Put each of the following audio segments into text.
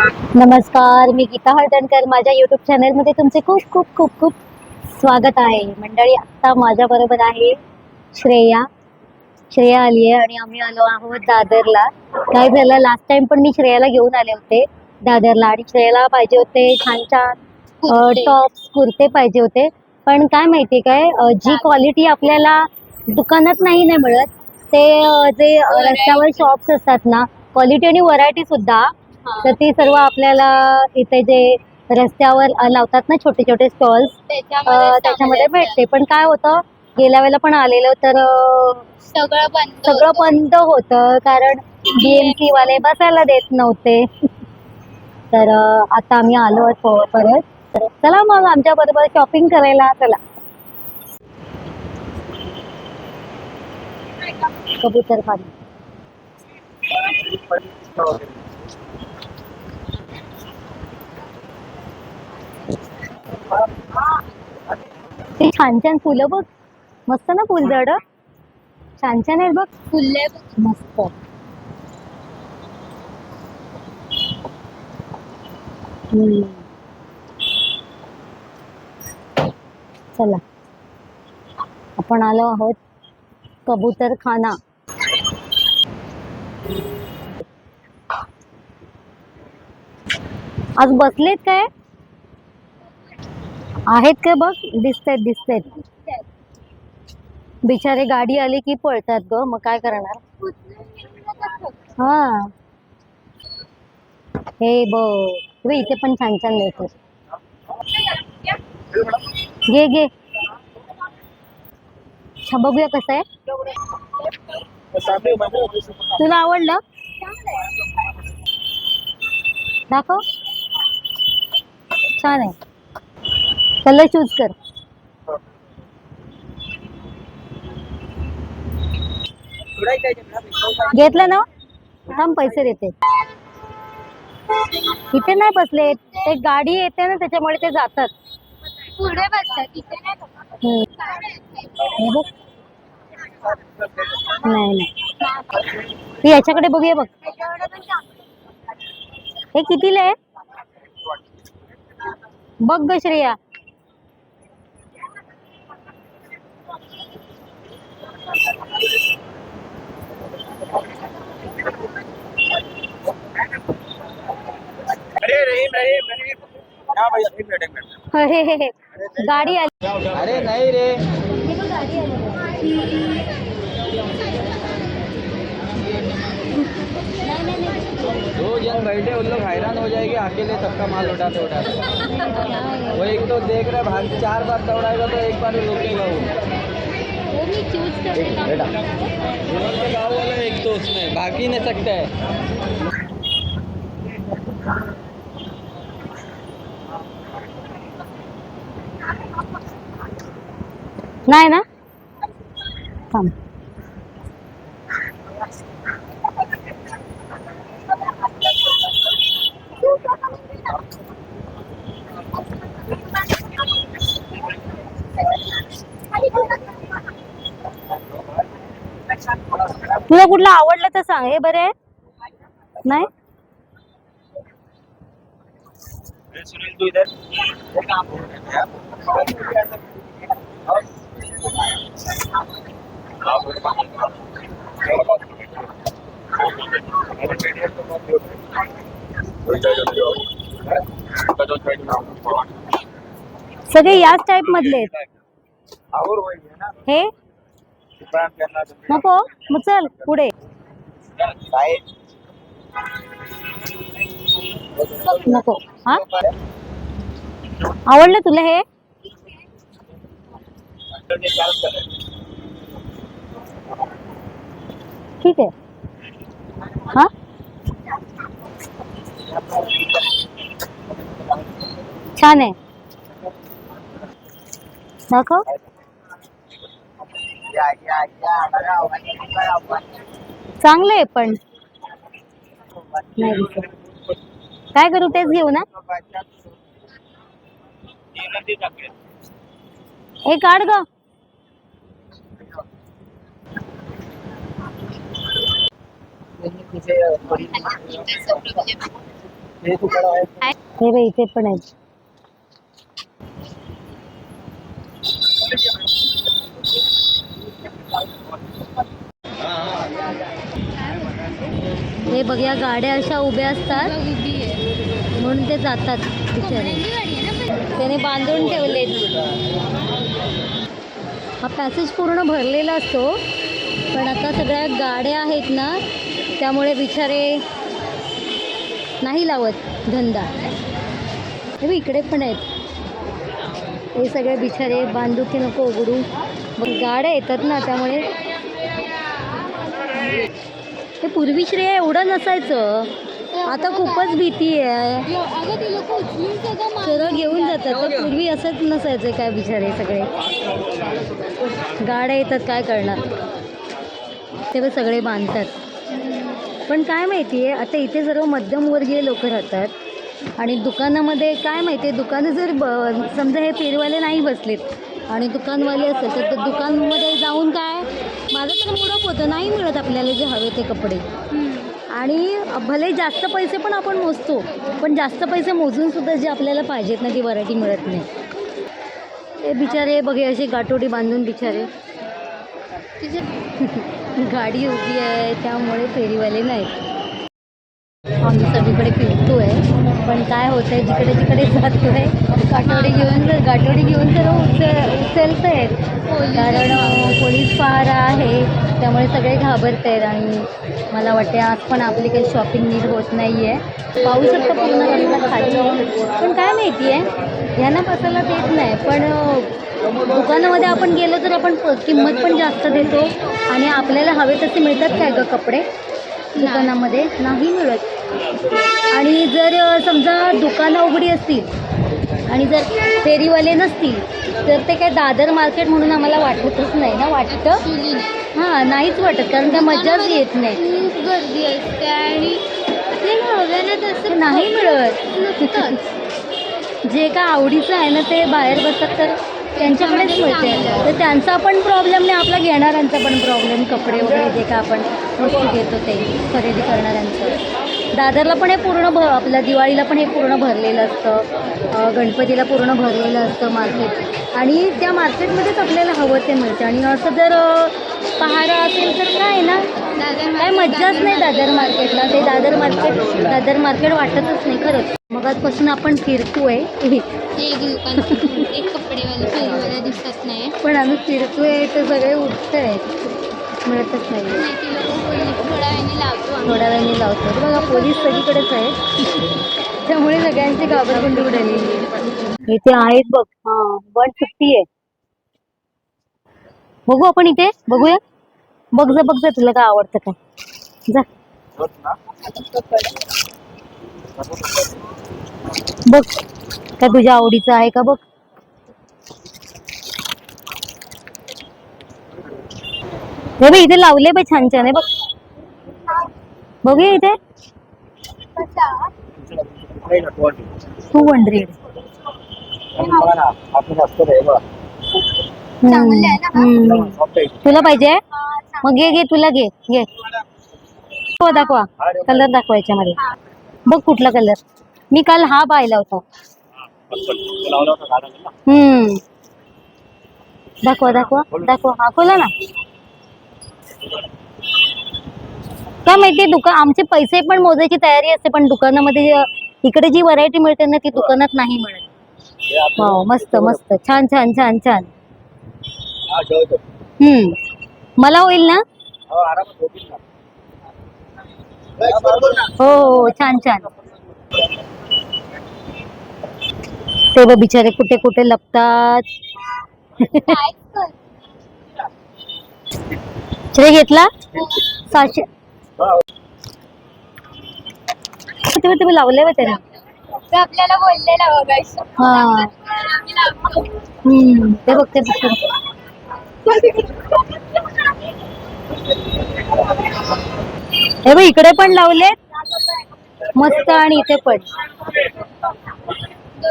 नमस्कार मी गीता हळदणकर. माझ्या युट्यूब चॅनलमध्ये तुमचे खूप खूप खूप खूप स्वागत आहे. मंडळी आत्ता माझ्याबरोबर आहे श्रेया. श्रेया आली आहे आणि आम्ही आलो आहोत दादरला. काय झालं लास्ट टाइम पण मी श्रेयाला घेऊन आले होते दादरला आणि श्रेयाला पाहिजे होते छान छान. टॉप्स कुर्ते. पाहिजे होते. पण काय माहिती काय जी क्वालिटी आपल्याला दुकानात नाही नाही मिळत ते जे अ, रस्त्यावर शॉप्स असतात ना क्वालिटी आणि व्हरायटी सुद्धा तर ती सर्व आपल्याला इथे जे रस्त्यावर लावतात ना छोटे छोटे स्टॉल्स त्याच्यामध्ये भेटते. पण काय होतं गेल्या वेळेला पण आलेलं तर. सगळं बंद सगळं होतं. बंद होतं कारण बीएमसी वाले बसायला देत नव्हते. तर आता आम्ही आलो आहोत परत. तर चला मग आमच्या बरोबर शॉपिंग करायला चला. कबूतर खाली ते छान छान फुलं बघ. मस्त ना फुलझाड छान छान आहेत बघ. फुले मस्त. चला. आपण आलो आहोत कबूतर खाना आज बसलेत काय? आहेत का बघ? दिसतायत दिसतायत. बिचारे गाडी आली की पळतात ग. मग काय करणार? हा. हे बघ. इथे पण छान छान मिळतो. घे घे. बघूया कसं आहे. तुला आवडलं? दाखव. छान आहे. कलर चूज कर. घेतलं ना? थांब पैसे देते. इथे नाही बसले. ते गाडी येते ना त्याच्यामुळे ते जातात. पुढे बसतात नाही. नाही याच्याकडे बघूया बघ. हे कितीला आहे? बघ ग श्रेया. अरे रहीम रहीम रहीम हाँ भाई हे, हे, हे. गाडी आली अरे नहीं रे बघ, गाडी नाही. दो जन बैठे उन लोग हैरान हो जाएँगे अकेले सबका माल उठाते उठाते वो एक तो देख रहे भाग चार बार दौड़ाएगा तो एक बार रुकेगा वो चूज गाँव वाला एक तो उसमें बाकी नहीं सकता है नाही ना? थांब तुला कुठलं आवडलं तर सांग. हे बरे नाही? सगळे याच टाइप मधले आहेत. है ना हे दुकान करना तो नको मग चल पुढे. नको हा? आवडलं तुला हे? ठीक आहे. हा? छान आहे. दाखव. चांगलं आहे पण. नाही दिसत. काय करू तेच घेऊ ना हे काढ ग. हे बाई इथे पण आहेत हे बघ या गाड्या अशा उभ्या असतात. म्हणून ते जातात बिचारे. त्याने बांधून ठेवले हा पॅसेज पूर्ण भरलेला असतो. पण आता सगळ्या गाड्या आहेत ना त्यामुळे बिचारे नाही लावत धंदा. हे इकडे पण आहेत. हे सगळे बिचारे बांधू की नको उघडू. मग गाड्या येतात ना त्यामुळे. हे पूर्वी श्रेय एवढं नसायचं. आता खूपच भीती आहे. सरळ सगळं घेऊन जातात तर पूर्वी असंच नसायचं काय बिचारे सगळे. गाड्या येतात काय करणार? तेव्हा सगळे बांधतात. पण काय माहिती आहे आता इथे सर्व मध्यमवर्गीय लोक राहतात आणि दुकानामध्ये काय माहिती आहे दुकानं जर ब समजा हे फेरीवाले नाही बसलेत आणि दुकानवाले असेल तर दुकानमध्ये जाऊन काय माझं तर मुडप होतं नाही मिळत आपल्याला जे हवे ते कपडे. आणि भले जास्त पैसे पण आपण मोजतो पण जास्त पैसे मोजून सुद्धा जे आपल्याला पाहिजेत ना ती व्हरायटी मिळत नाही. ते बिचारे बघे असे गाठोडी बांधून बिचारे. तिचे गाडी उभी आहे त्यामुळे फेरीवाले नाहीत. आम्ही सगळीकडे फिरतो आहे पण काय होतं आहे जिकडे जिकडे जातो आहे गाठोडी घेऊन जर गाठोडी घेऊन तर उचल उचलत आहेत कारण अं, पोलीस पहारा आहे त्यामुळे सगळे घाबरत आहेत आणि मला वाटते आज पण आपली काही शॉपिंग नीट होत नाही आहे पाहू शकतो पूर्ण रस्ता खाली. पण काय माहिती आहे यांना बसायला देत नाही. पण दुकानामध्ये आपण गेलो तर आपण किंमत पण जास्त देतो. आणि आपल्याला हवे तसे मिळतात काय ग कपडे? दुकानामध्ये नाही मिळत. आणि जर समजा दुकानं उघडी असतील आणि जर फेरीवाले नसतील तर ते काय दादर मार्केट म्हणून आम्हाला वाटतच नाही ना वाटतं? हां नाहीच वाटत कारण त्या मजाच येत नाही. खूप गर्दी असते आणि तसं नाही मिळत. जे काय आवडीचं आहे ना ते बाहेर बसतात तर त्यांच्याकडेच मिळते तर त्यांचा पण प्रॉब्लेम नाही आपला घेणाऱ्यांचा पण प्रॉब्लेम कपडे वगैरे जे काय आपण वस्तू घेतो ते खरेदी करणाऱ्यांचं. दादरला पण हे पूर्ण भ आपल्या दिवाळीला पण हे पूर्ण भरलेलं असतं. गणपतीला पूर्ण भरलेलं असतं मार्केट. आणि त्या मार्केटमध्येच आपल्याला हवं ते मिळतं. आणि असं जर पहारा असेल तर काय ना? काय मज्जाच नाही दादर मार्केटला. ते दादर मार्केट दादर मार्केट वाटतच नाही खरंच. मग आजपासून आपण फिरतोय. एक कपडेवाला फेरीवाला दिसत नाही पण आम्ही फिरतोय तर सगळे उठत आहेत मिळतच नाही. नाही ते लोक पोलीस थोड्या वेळाने लावतो आम्ही. थोड्या वेळाने लावतो बघा पोलीस सगळीकडेच आहेत. त्यामुळे सगळ्यांची घाबरगुंडी उडाली. इथे आहेत बघ. हा वन फिफ्टी आहे. बघू आपण इथे? बघूया. बघ जा बघ जा तुला काय आवडतं काय. जा. बघ. काय तुझ्या आवडीचं आहे का बघ? हे बघ इथे लावले बाई छान छान आहे बघ. बघूया इथे. टू हंड्रेड तुला पाहिजे? मग घे घे तुला घे घे. दाखवा कलर दाखवा याच्यामध्ये. बघ कुठला कलर मी काल हा पाहिला होता. हम्म. दाखवा दाखवा दाखवा. हा खोला ना. काय माहिती दुकान आमचे पैसे पण मोजायची तयारी असते पण दुकानामध्ये जे- इकडे जी व्हरायटी मिळते ना ती दुकानात नाही मिळत. हो मस्त मस्त. छान छान छान छान. हम्म. मला होईल ना? हो हो हो, छान छान. ते बघ बिचारे कुठे कुठे लपतात. घेतला? सहाशे. तेव्हा तुम्ही लावले होते ना आपल्याला बोललेला बघायचं हा. हम्म. ते बघ ते बघ ते बघ. हे बघ इकडे पण लावले मस्त आणि इथे पण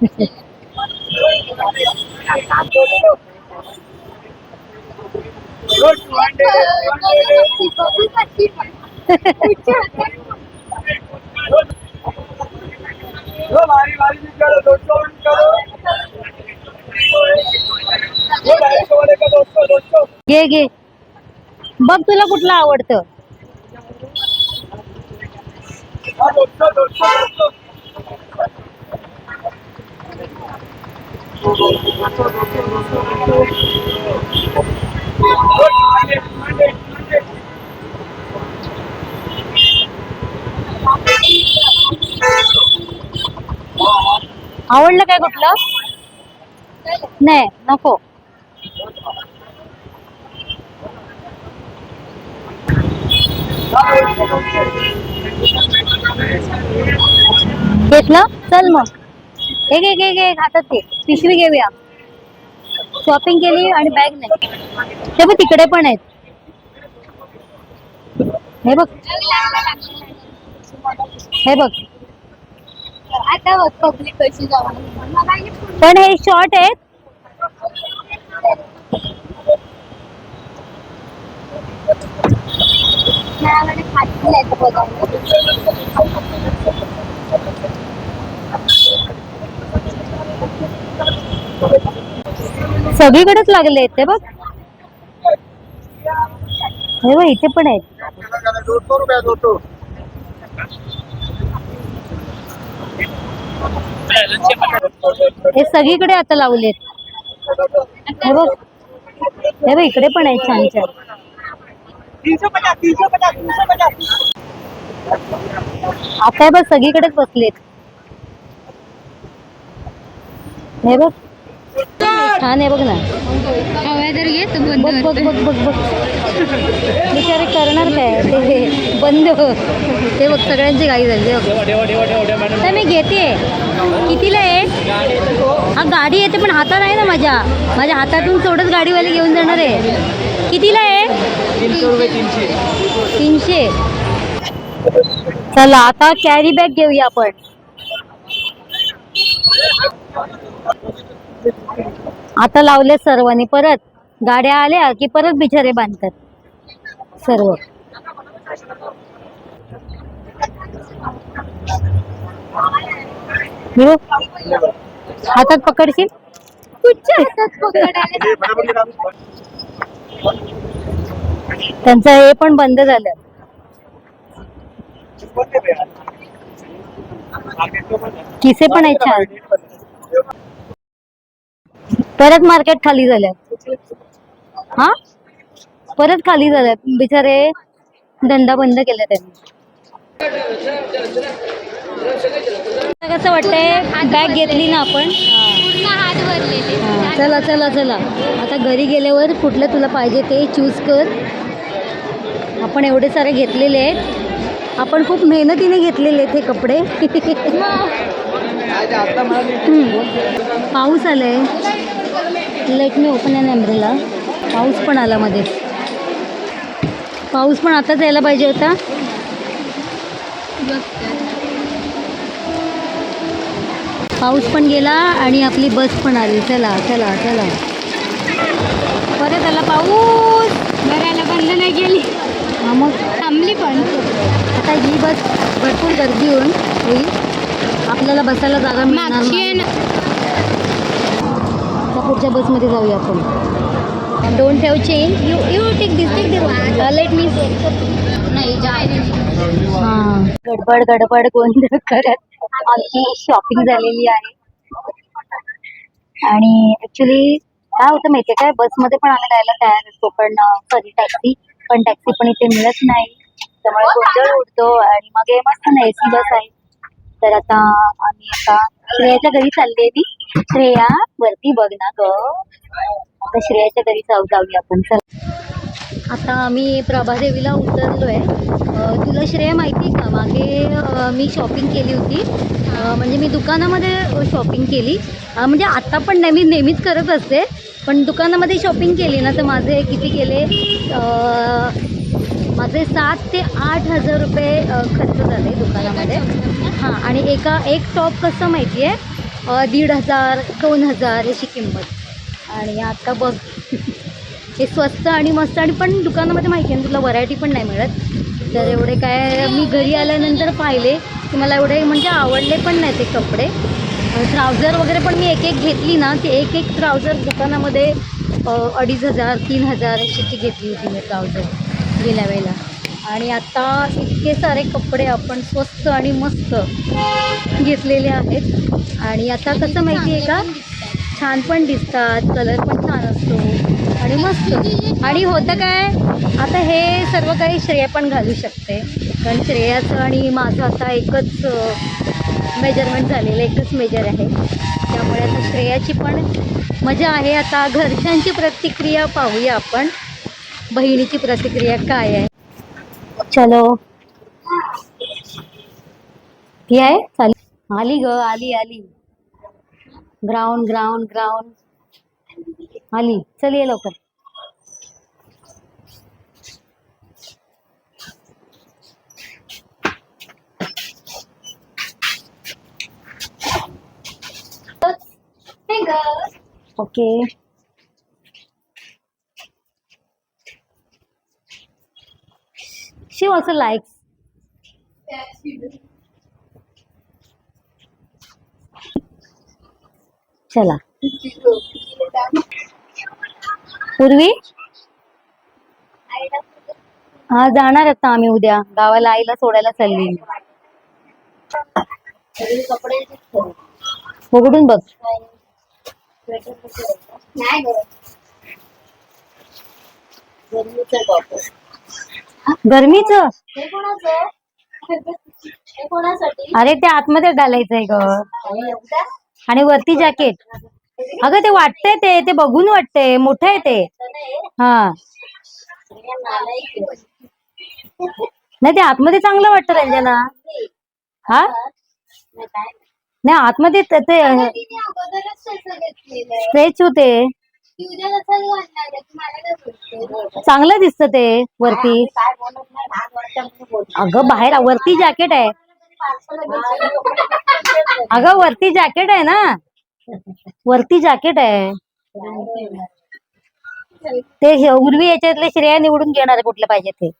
दोस्तों मारी मारी निकालो दोस्तों निकालो वो ढाई सौ वाले का दोस्तों दोस्तों घे घे. बघ तुला कुठलं आवडतं. आवडलं काय कुठलं? नाही नको. घेतलं? चल मग. एक एक एक एक हातात घे. पिशवी घेऊया. शॉपिंग केली आणि बॅग नाही. ते बघ तिकडे पण आहेत. हे बघ. हे बघ. आता बघ पब्लिक कशी जाऊ पण हे शॉर्ट आहेत. माझ्याकडे खाली बघा. सगळीकडेच लागले आहेत ते बघ. हे बघ इथे पण आहेत. हे सगळीकडे आता लावलेत. हे बघ. हे बघ इकडे पण आहेत छान छान. आता हे बघ सगळीकडेच बसलेत. हे बघ. छान आहे बघ ना. तर बघ बघ बघ बघ बघ. बिचारे करणार काय? ते बंद ते बघ सगळ्यांची गाई झाली तर मी घेते. कितीला आहे? हा गाडी येते पण हातात आहे ना माझ्या. माझ्या हातातून सोडच गाडीवाले घेऊन जाणार आहे. कितीला आहे? तीनशे. चला आता कॅरी बॅग घेऊया आपण. आता लावले सर्वांनी परत गाड्या आल्या की परत बिचारे बांधतात. सर्व. हातात पकडशील? त्यांचं हे पण बंद झालं. किसे पण आहेत छान. परत मार्केट खाली झालं हा? परत खाली झालं बिचारे धंदा बंद केला त्यांनी. कसं वाटतंय बॅग घेतली ना आपण? हा, चला चला चला. आता घरी गेल्यावर कुठलं तुला पाहिजे ते चूज कर. आपण एवढे सारे घेतलेले आहेत. आपण खूप मेहनतीने घेतलेले आहेत हे कपडे. हम्म. पाऊस आलाय. Let me open and umbrella पाऊस पण आला मध्ये पाऊस पण आताच यायला पाहिजे होता. पाऊस पण गेला आणि आपली बस पण आली. चला चला चला. परत आला पाऊस. भरायला बंद नाही गेली हा मग? थांबली पण. आता ही बस भरपूर गर्दी होऊन होईल आपल्याला बसायला जागा मिळणार मागची नाही. आहे ना आता पुढच्या बसमध्ये जाऊया आपण. डोंट ठेव change you you take this take this let me नाही हां. गडबड गडबड गोंधळ करत. आमची शॉपिंग झालेली आहे. आणि ॲक्च्युली काय होतं माहिती आहे काय? बसमध्ये पण आम्ही जायला तयार असतो पण सॉरी टॅक्सी पण टॅक्सी पण इथे मिळत नाही. त्यामुळे गोंधळ उडतो आणि मग हे मस्त ना ए सी बस आहे. तर आता आम्ही आता श्रेयाच्या घरी चालले मी श्रेया वरती बघ ना ग. आता श्रेयाच्या घरी जाऊ जाऊया आपण. चल. आता आम्ही प्रभादेवीला उतरलोय. तुला श्रेय माहिती का? मागे मी शॉपिंग केली होती. म्हणजे मी दुकानामध्ये शॉपिंग केली. म्हणजे आता पण नेहमी नेहमीच करत असते. पण दुकानामध्ये शॉपिंग केली ना तर माझे किती केले? माझे सात ते आठ हजार रुपये खर्च झाले दुकानामध्ये. हां आणि एका एक टॉप कसं माहिती आहे दीड हजार दोन हजार अशी किंमत. आणि आता बघ हे स्वस्त आणि मस्त आणि पण दुकानामध्ये माहिती आहे ना तुला व्हरायटी पण नाही मिळत. तर एवढे काय मी घरी आल्यानंतर पाहिले की मला एवढे म्हणजे आवडले पण नाही ते कपडे. ट्राउझर वगैरे पण मी एक एक घेतली ना की एक एक ट्राउझर दुकानामध्ये अडीच हजार तीन हजार अशीची घेतली होती मी ट्राउझर गेल्या वेळेला. आणि आता इतके सारे कपडे आपण स्वस्त आणि मस्त घेतलेले आहेत. आणि आता कसं माहिती आहे का? छान पण दिसतात कलर पण छान असतो आणि मस्त. आणि होतं काय? आता हे सर्व काही श्रेया पण घालू शकते. कारण श्रेयाचं आणि माझं आता एकच मेजरमेंट झालेलं एकच मेजर आहे. त्यामुळे आता श्रेयाची पण मजा आहे. आता घरच्यांची प्रतिक्रिया पाहूया आपण. बहिणीची प्रतिक्रिया काय आहे? चलो. ती आहे? चालेल आली ग आली आली. Ground ground ground. आली. चल ये लवकर. ओके she also likes चला. पूर्वी? हा जाणार आता आम्ही उद्या. गावाला आईला सोडायला चालली उघडून बघ. गरमीच? अरे ते आतमध्ये घालायचंय ग. आणि वरती जॅकेट. अगं ते वाटतंय ते ते बघून वाटतंय. मोठं आहे ते. हा. नाही ते आतमध्ये चांगलं वाटतं रंजना. हा? नाही आतमध्ये ते- ते स्ट्रेच होते. चांगलं दिसतं ते वरती. अगं बाहेर वरती जॅकेट आहे. अगं वरती जॅकेट आहे ना. वरती जॅकेट आहे. ते हे- उर्वी याच्यातले श्रेया निवडून घेणार कुठलं पाहिजे ते.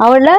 आवडलं?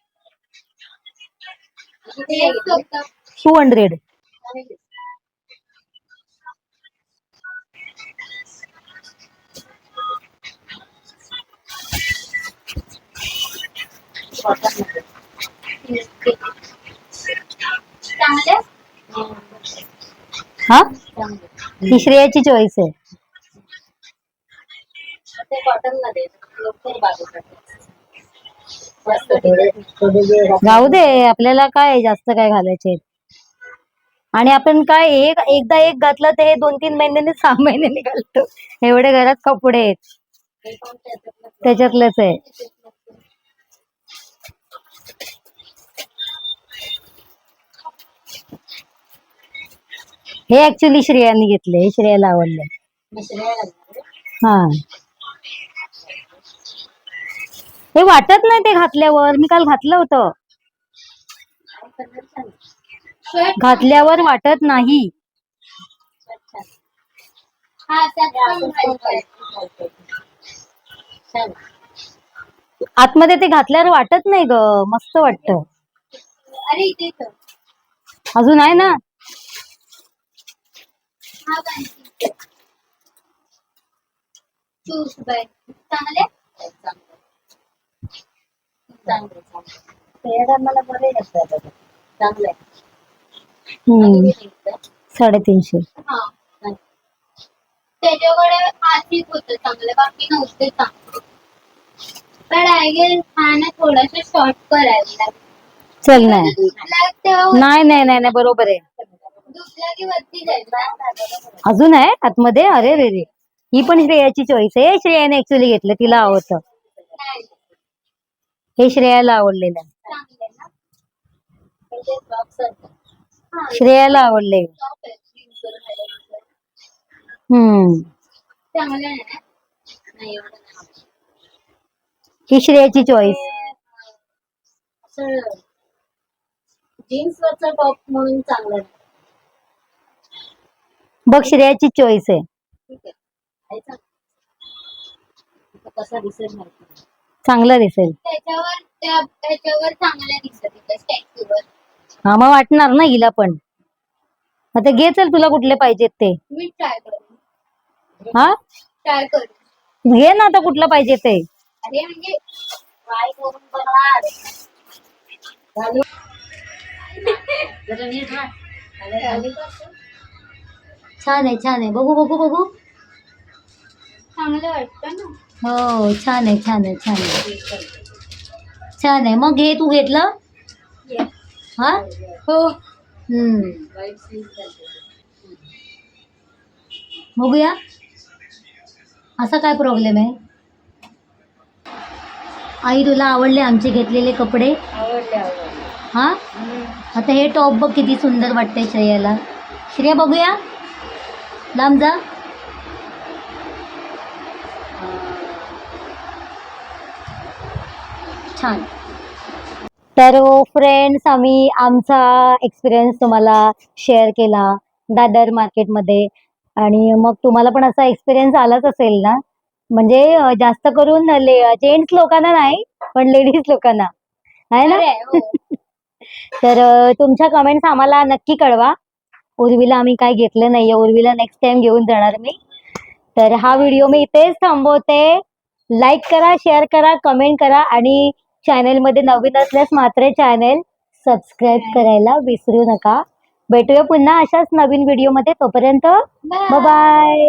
टू हंड्रेड हा? ही श्रेयाची चॉईस आहे. जाऊ दे आपल्याला काय जास्त काय घालायचे? आणि आपण काय एक एकदा एक घातलं तर हे दोन तीन महिन्यांनी सहा महिन्यांनी घालतो. एवढे घरात कपडे आहेत. त्याच्यातलंच आहे. हे ऍक्च्युली श्रेयाने घेतले हे श्रेयाला आवडलं हा. हे वाटत नाही ते घातल्यावर. मी काल घातलं होतं. घातल्यावर वाटत नाही. आतमध्ये ते घातल्यावर वाटत नाही ग. मस्त वाटत. अजून आहे ना? बाय चांगले? चांगले मला बरे चांगले हम्म. साडेतीनशे. हा त्याच्याकडे होतं चांगलं बाकी नव्हते चांगले. पण आय गेस हा ना थोडस शॉर्ट करायला चल नाही लागला तेव्हा नाही नाही नाही नाही, बरोबर आहे. दुसऱ्या की वरती जायचं अजून आहे आतमध्ये? अरे रे रे ही पण श्रेयाची चॉईस आहे. श्रेयाने ऍक्च्युली घेतलं तिला आवडतं. नाही. हे श्रेयाला आवडलेलं आहे. श्रेयाला आवडले हम्म ही श्रेयाची चॉईस जीन्स वरचा टॉप म्हणून चांगला आहे. बघ श्रेयाची चॉईस आहे ठीक आहे आहे आता कसा दिसेल माहिती नाही. चांगला दिसेल. त्याच्यावर त्या त्याच्यावर चांगल्या दिसत त्या स्टॅच्यूवर. हा मग वाटणार ना हिला पण. आता घे चल तुला कुठले पाहिजेत ते. मी ट्राय करू हा? ट्राय करू घे ना आता कुठलं पाहिजे ते. अरे म्हणजे ट्राय करून बघणार? छान आहे छान आहे. बघू बघू बघू. चांगलं वाटतं ना. हो छान आहे छान आहे छान आहे. छान आहे. मग घे तू घेतलं. हा? हो. बघूया. असा काय प्रॉब्लेम आहे? आई तुला आवडले आमचे घेतलेले कपडे? हा? आता हे टॉप बघ किती सुंदर वाटतंय श्रेयाला. श्रेया बघूया. लांब जा. छान. तर फ्रेंड्स आम्ही आमचा एक्सपिरियन्स तुम्हाला शेअर केला दादर मार्केटमध्ये आणि मग तुम्हाला पण असा एक्सपिरियन्स आलाच असेल ना? म्हणजे जास्त करून जेंट्स लोकांना नाही पण लेडीज लोकांना. आहे ना? हो. तर तुमच्या कमेंट्स आम्हाला नक्की कळवा. उर्वीला आम्ही काय घेतलं नाहीये. उर्वीला नेक्स्ट टाइम घेऊन जाणार मी. तर हा व्हिडिओ मी इथेच थांबवते. लाईक करा शेअर करा कमेंट करा आणि चॅनलमध्ये नवीन असल्यास मात्र चॅनल सबस्क्राईब करायला विसरू नका. भेटूया पुन्हा अशाच नवीन व्हिडिओमध्ये. तोपर्यंत. बाय